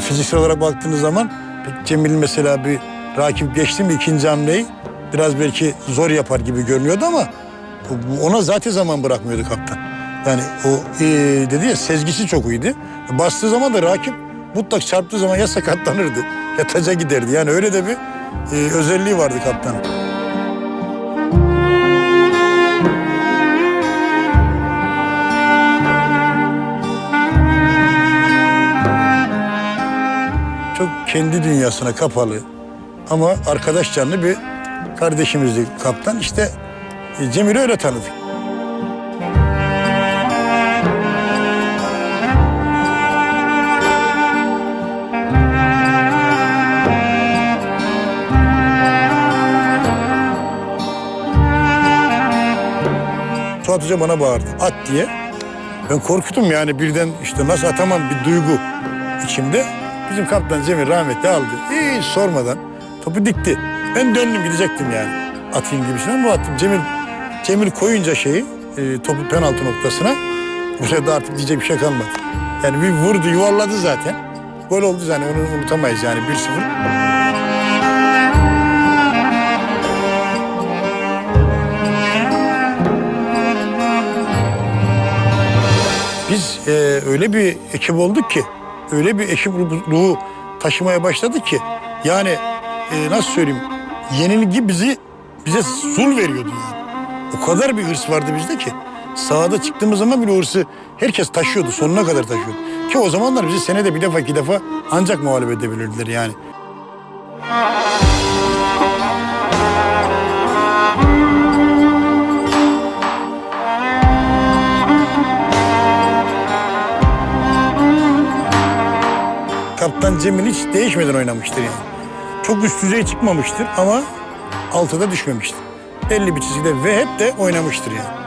fiziksel olarak baktığınız zaman Cemil mesela bir rakip geçti mi ikinci hamleyi biraz belki zor yapar gibi görünüyordu ama ona zaten zaman bırakmıyordu kaptan. Yani o e, dedi ya sezgisi çok iyiydi. Bastığı zaman da rakip mutlak çarptığı zaman ya sakatlanırdı ya taca giderdi. Yani öyle de bir e, özelliği vardı kaptanın. Kendi dünyasına kapalı ama arkadaş canlı bir kardeşimizdi kaptan. İşte e, Cemil'i öyle tanıdık. Suat Hoca bana bağırdı. At diye. Ben korktum yani birden işte nasıl atamam bir duygu içimde. Bizim kaptan Cemil rahmetli aldı. Hiç sormadan topu dikti. Ben döndüm gidecektim yani. Atayım gibisinden ama attım. Cemil, Cemil koyunca şeyi e, topu penaltı noktasına bu sefer de artık diyecek bir şey kalmadı. Yani bir vurdu yuvarladı zaten. Gol oldu yani onu unutamayız yani 1-0. Biz e, öyle bir ekip olduk ki, öyle bir ekip ruhu taşımaya başladık ki, yani e, nasıl söyleyeyim, yenilgi bizi bize sul veriyordu yani. O kadar bir hırs vardı bizde ki, sahada çıktığımız zaman bile o hırsı herkes taşıyordu, sonuna kadar taşıyordu. Ki o zamanlar bizi senede bir defa iki defa ancak muhalefet edebilirdiler yani. Kaptan Cemil hiç değişmeden oynamıştır yani. Çok üst düzey çıkmamıştır ama altıda düşmemiştir. Belli bir çizgide ve hep de oynamıştır yani.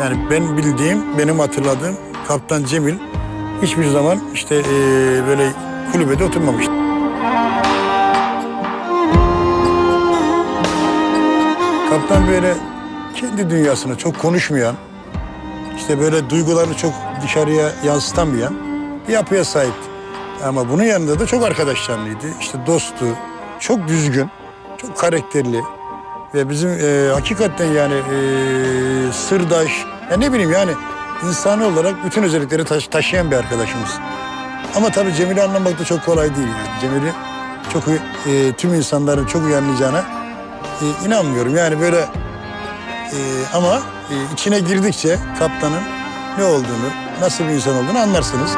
Yani ben bildiğim, benim hatırladığım Kaptan Cemil hiçbir zaman işte eee, böyle kulübede oturmamıştır. Kaptan böyle kendi dünyasını çok konuşmayan, işte böyle duygularını çok dışarıya yansıtamayan bir yapıya sahipti. Ama bunun yanında da çok arkadaş canlıydı. İşte dostu, çok düzgün, çok karakterli ve bizim e, hakikaten yani e, sırdaş, ya ne bileyim yani insani olarak bütün özellikleri taş- taşıyan bir arkadaşımız. Ama tabii Cemil'i anlamak da çok kolay değil yani. Cemil'i çok e, tüm insanların çok iyi anlayacağına e, inanmıyorum. Yani böyle e, ama e, içine girdikçe kaptanın ne olduğunu, nasıl bir insan olduğunu anlarsınız.